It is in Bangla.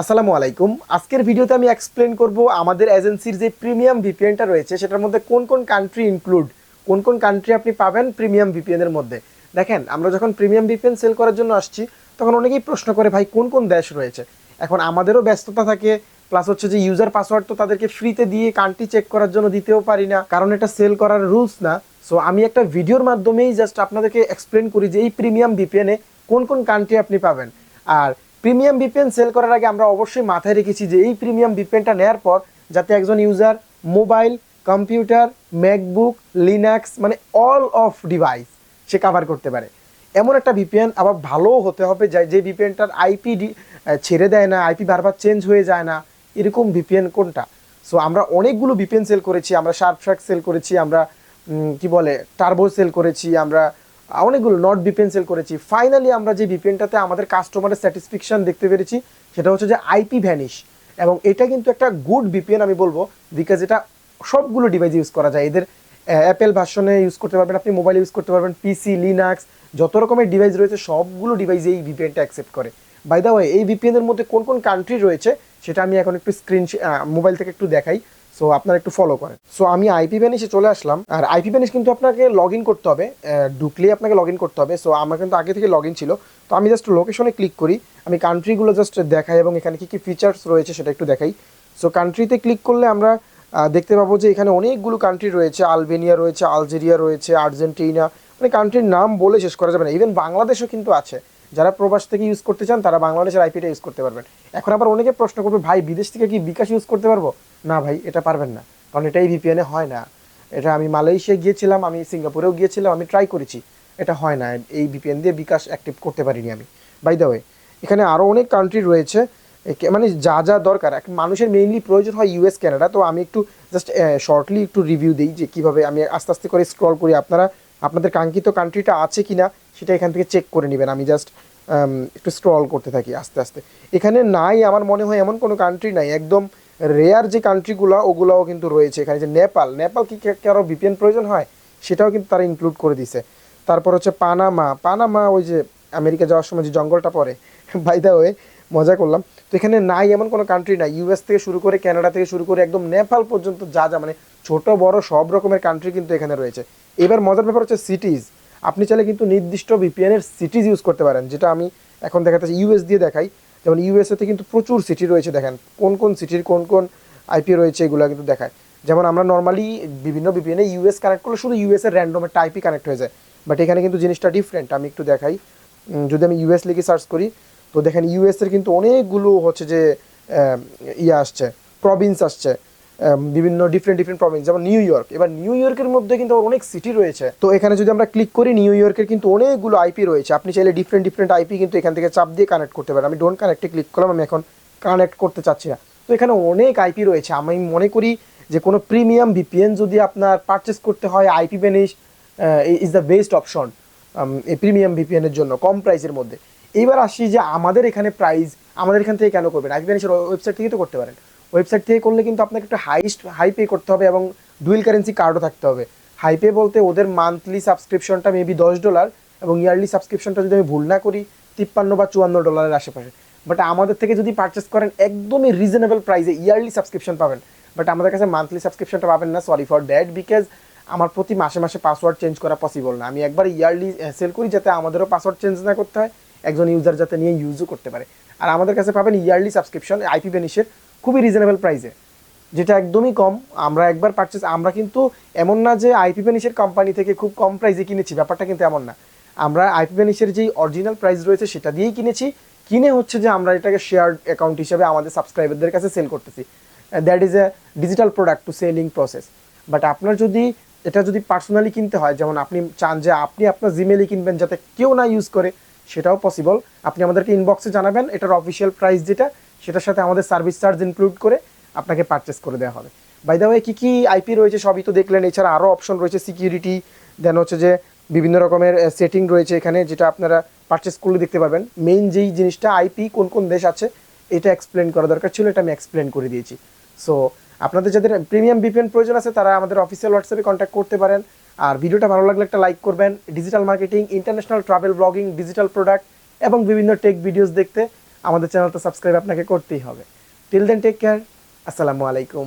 আসসালামু আলাইকুম। আজকের ভিডিওতে আমি এক্সপ্লেন করব আমাদের এজেন্সির যে প্রিমিয়াম ভিপিএনটা রয়েছে, সেটার মধ্যে কোন কোন কান্ট্রি ইনক্লুড কোন কোন কান্ট্রি আপনি পাবেন প্রিমিয়াম ভিপিএনের মধ্যে। দেখেন, আমরা যখন প্রিমিয়াম ভিপিএন সেল করার জন্য আসছি, তখন অনেকেই প্রশ্ন করে, ভাই, কোন কোন দেশ রয়েছে? এখন আমাদেরও ব্যস্ততা থাকে প্লাস হচ্ছে যে ইউজার পাসওয়ার্ড তো তাদেরকে ফ্রিতে দিয়ে কান্ট্রি চেক করার জন্য দিতেও পারি না, কারণ এটা সেল করার রুলস না। সো আমি একটা ভিডিওর মাধ্যমেই জাস্ট আপনাদেরকে এক্সপ্লেন করি যে এই প্রিমিয়াম ভিপিএনে কোন কোন কান্ট্রি আপনি পাবেন। আর প্রিমিয়াম ভিপিএন সেল করার আগে আমরা অবশ্যই মাথায় রেখেছি যে এই প্রিমিয়াম ভিপিএনটা নেওয়ার পর যাতে একজন user mobile, computer, MacBook, Linux মানে অল অফ ডিভাইস সে কাভার করতে পারে। এমন একটা ভিপিএন আবার ভালোও হতে হবে যা- যে ভিপিএনটার আইপি ছেড়ে দেয় না আইপি বারবার চেঞ্জ হয়ে যায় না, এরকম ভিপিএন কোনটা? সো আমরা অনেকগুলো ভিপিএন সেল করেছি, আমরা শার্প সেল করেছি, আমরা কি বলে টার্বো সেল করেছি, আমরা অনেকগুলো নট ভিপিএন সেল করেছি। ফাইনালি আমরা যে ভিপিএনটাতে আমাদের কাস্টমারের স্যাটিসফ্যাকশন দেখতে পেরেছি, সেটা হচ্ছে যে আইপি ভ্যানিশ এবং এটা কিন্তু একটা গুড বিপিএন আমি বলব বিকজ এটা সবগুলো ডিভাইস ইউজ করা যায়। এদের অ্যাপেল ভার্সনে ইউজ করতে পারবেন আপনি মোবাইল ইউজ করতে পারবেন পিসি লিনাক্স যত রকমের ডিভাইস রয়েছে, সবগুলো ডিভাইস এই ভিপিএনটা অ্যাকসেপ্ট করে। বাই দা ওয়ে এই এর মধ্যে কোন কোন কান্ট্রি রয়েছে, সেটা আমি এখন একটু স্ক্রিন মোবাইল থেকে একটু দেখাই। সো আপনারা একটু ফলো করেন। সো আমি আইপি ভ্যানিশে চলে আসলাম। আর আইপি ভ্যানিশ কিন্তু আপনাকে লগ ইন করতে হবে। ঢুকলেই আপনাকে লগ ইন করতে হবে। সো আমার কিন্তু আগে থেকে লগ ইন ছিল। তো আমি জাস্ট লোকেশনে ক্লিক করি। আমি কান্ট্রিগুলো জাস্ট দেখাই এবং এখানে কী কী ফিচার্স রয়েছে সেটা একটু দেখাই। সো কান্ট্রিতে ক্লিক করলে আমরা দেখতে পাবো যে এখানে অনেকগুলো কান্ট্রি রয়েছে। আলবেনিয়া রয়েছে, আলজেরিয়া রয়েছে, আর্জেন্টিনা। মানে কান্ট্রির নাম বলে শেষ করা যাবে না। ইভেন বাংলাদেশও কিন্তু আছে। যারা প্রবাস থেকে ইউজ করতে চান, তারা বাংলাদেশের আইপিটা ইউজ করতে পারবেন। এখন আবার অনেকে প্রশ্ন করবে, ভাই, বিদেশ থেকে কি বিকাশ ইউজ করতে পারব? না ভাই, এটা পারবেন না। কারণ এটা এই ভিপিএনে হয় না। এটা আমি মালয়েশিয়া গিয়েছিলাম, আমি সিঙ্গাপুরেও গিয়েছিলাম, আমি ট্রাই করেছি। এটা হয় না। এই ভিপিএন দিয়ে বিকাশ অ্যাক্টিভ করতে পারিনি আমি। বাই দ্য ওয়ে এখানে আরও অনেক কান্ট্রি রয়েছে মানে যা যা দরকার। এক মানুষের মেইনলি প্রয়োজন হয় ইউএস ক্যানাডা তো আমি একটু জাস্ট শর্টলি একটু রিভিউ দিই যে কীভাবে আমি আস্তে আস্তে করে স্ক্রল করি। আপনারা আপনাদের কাঙ্ক্ষিত কান্ট্রিটা আছে কি না সেটা এখান থেকে চেক করে নেবেন। আমি জাস্ট একটু স্ক্রল করতে থাকি আস্তে আস্তে। এখানে নাই, আমার মনে হয় এমন কোনো কান্ট্রি নাই। একদম রেয়ার যে কান্ট্রিগুলো ওগুলোও কিন্তু রয়েছে। এখানে যে নেপাল নেপাল কি কারও ভিপিএন প্রয়োজন হয়? সেটাও কিন্তু তারা ইনক্লুড করে দিছে। তারপর হচ্ছে পানামা। পানামা ওই যে আমেরিকা যাওয়ার সময় যে জঙ্গলটা পড়ে বাই দা ওয়ে মজা করলাম। এখানে নাই এমন কোনো কান্ট্রি নাই। ইউএস থেকে শুরু করে কানাডা থেকে শুরু করে একদম নেপাল পর্যন্ত যা যা মানে ছোট, বড় সব রকমের কান্ট্রি কিন্তু এখানে রয়েছে। এবার মজার ব্যাপার হচ্ছে সিটিজ আপনি চাইলে কিন্তু নির্দিষ্ট ভিপিএনের সিটিজ ইউজ করতে পারেন, যেটা আমি এখন দেখাতে ইউএস দিয়ে দেখাই। যেমন ইউএসএতে কিন্তু প্রচুর সিটি রয়েছে, দেখেন। কোন কোন সিটির কোন কোন আইপি রয়েছে এগুলো কিন্তু দেখায়। যেমন আমরা নর্মালি বিভিন্ন ভিপিএনে ইউএস কানেক্ট করলে শুধু ইউএস র্যান্ডমের আইপি কানেক্ট হয়ে যায়। বাট এখানে কিন্তু জিনিসটা ডিফারেন্ট আমি একটু দেখাই। যদি আমি ইউএস লিখে সার্চ করি তো দেখেন ইউএস এর কিন্তু অনেকগুলো হচ্ছে যে ইয়ে আসছে প্রভিন্স আসছে বিভিন্ন ডিফারেন্ট ডিফারেন্ট প্রভিন্স যেমন নিউ ইয়র্ক এবার নিউ ইয়র্কের মধ্যে কিন্তু অনেক সিটি রয়েছে। তো এখানে যদি আমরা ক্লিক করি নিউ ইয়র্কের কিন্তু অনেকগুলো আইপি রয়েছে। আপনি চাইলে ডিফারেন্ট ডিফারেন্ট আইপি কিন্তু এখান থেকে চাপ দিয়ে কানেক্ট করতে পারেন। আমি ডোন্ট কানেক্টে ক্লিক করলাম, আমি এখন কানেক্ট করতে চাচ্ছি না। তো এখানে অনেক আইপি রয়েছে। আমি মনে করি যে কোনো প্রিমিয়াম ভিপিএন যদি আপনার পারচেস করতে হয় IPVanish is the best option এই প্রিমিয়াম ভিপিএনের জন্য, কম প্রাইসের মধ্যে। এইবার আসি যে আমাদের এখানে প্রাইস আমাদের এখান থেকে কেন করবেন আইপি বেনিশের ওয়েবসাইট থেকে তো করতে পারেন। ওয়েবসাইট থেকে করলে কিন্তু আপনাকে একটু হাইস্ট হাই পে করতে হবে এবং ডুয়েল কারেন্সি কার্ডও থাকতে হবে। হাই পে বলতে ওদের মান্থলি সাবস্ক্রিপশনটা মেবি দশ ডলার এবং ইয়ারলি সাবস্ক্রিপশনটা যদি আমি ভুল না করি, তিপ্পান্ন বা চুয়ান্ন ডলারের আশেপাশে। বাট আমাদের থেকে যদি পারচেস করেন, একদমই রিজনেবল প্রাইসে ইয়ারলি সাবস্ক্রিপশন পাবেন। বাট আমাদের কাছে মান্থলি সাবস্ক্রিপশনটা পাবেন না সরি ফর দ্যাট বিকজ আমার প্রতি মাসে মাসে পাসওয়ার্ড চেঞ্জ করা পসিবল না। আমি একবার ইয়ারলি সেল করি যাতে আমাদেরও পাসওয়ার্ড চেঞ্জ না করতে হয়। একজন ইউজার যাতে নিয়ে ইউজও করতে পারে। আর আমাদের কাছে পাবেন ইয়ারলি সাবস্ক্রিপশন আইপি বেনিশের খুবই রিজনেবল প্রাইসে যেটা একদমই কম। আমরা একবার পারচেস আমরা কিন্তু এমন না যে আইপি বেনিশের কোম্পানি থেকে খুব কম প্রাইসে কিনেছি। ব্যাপারটা কিন্তু এমন না। আমরা আইপি বেনিশের যেই অরিজিনাল প্রাইস রয়েছে, সেটা দিয়েই কিনেছি। কিনে হচ্ছে যে আমরা এটাকে শেয়ার অ্যাকাউন্ট হিসেবে আমাদের সাবস্ক্রাইবারদের কাছে সেল করতেছি। That is a digital product to selling process but আপনার যদি এটা যদি পার্সোনালি কিনতে হয়, যেমন আপনি চান যে আপনি আপনার জিমেলই কিনবেন যাতে কেউ না ইউজ করে সেটাও পসিবল আপনি আমাদেরকে ইনবক্সে জানাবেন, এটার অফিসিয়াল প্রাইস যেটা, সেটার সাথে আমাদের সার্ভিস চার্জ ইনক্লুড করে আপনাকে পারচেস করে দেওয়া হবে। বাই দ্য কী কী আইপি রয়েছে সবই তো দেখলেন, এছাড়া আরও অপশন রয়েছে সিকিউরিটি দেন হচ্ছে যে বিভিন্ন রকমের সেটিং রয়েছে এখানে, যেটা আপনারা পারচেস করলে দেখতে পারবেন। মেইন যেই জিনিসটা আইপি কোন কোন দেশ আছে, এটা এক্সপ্লেন করা দরকার ছিল, এটা আমি এক্সপ্লেন করে দিয়েছি। সো আপনাদের যাদের প্রিমিয়াম ভিপিএন প্রয়োজন আছে, তারা আমাদের অফিসিয়াল হোয়াটসঅ্যাপে কন্ট্যাক্ট করতে পারেন। আর ভিডিওটা ভালো লাগলে একটা লাইক করবেন। Digital marketing international travel blogging digital product এবং বিভিন্ন টেক ভিডিওস দেখতে আমাদের চ্যানেলটা সাবস্ক্রাইব আপনাকে করতেই হবে। টিল দেন টেক কেয়ার আসসালামু আলাইকুম।